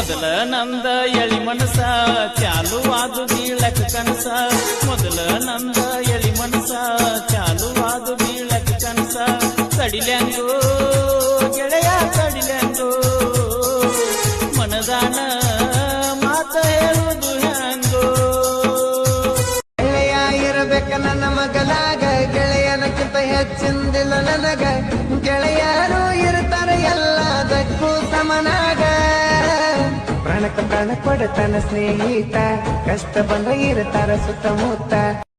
ಮೊದಲ ನಂದ ಎಳಿ ಮನಸ ಚಾಲುವಾದು ಬೀಳಕ ಕನಸ. ಮೊದಲ ನಂದ ಎಳಿ ಮನಸ ಚಾಲುವಾದು ಬೀಳಕ ಕನಸ. ಕಡಿಲೆಂದು, ಗೆಳೆಯ ತಡಿಲೆಂದು ಮನದಾನ ಮಾತ ಹೇಳುವುದು ಹೆಂಗೋ. ಗೆಳೆಯ ಇರಬೇಕ ನನ್ನ ಮಗಲಾಗ ಗೆಳೆಯನಕ್ಕಿಂತ ಹೆಚ್ಚಿಂದಿಲ್ಲ ನನಗ. ಗೆಳೆಯರು ಪ್ರಾಣಕ್ಕ ಪ್ರಾಣ ಕೊಡತನ ಸ್ನೇಹಿತ. ಕಷ್ಟ ಬಂದ ಇರತಾರ ಸುತ್ತಮುತ್ತ.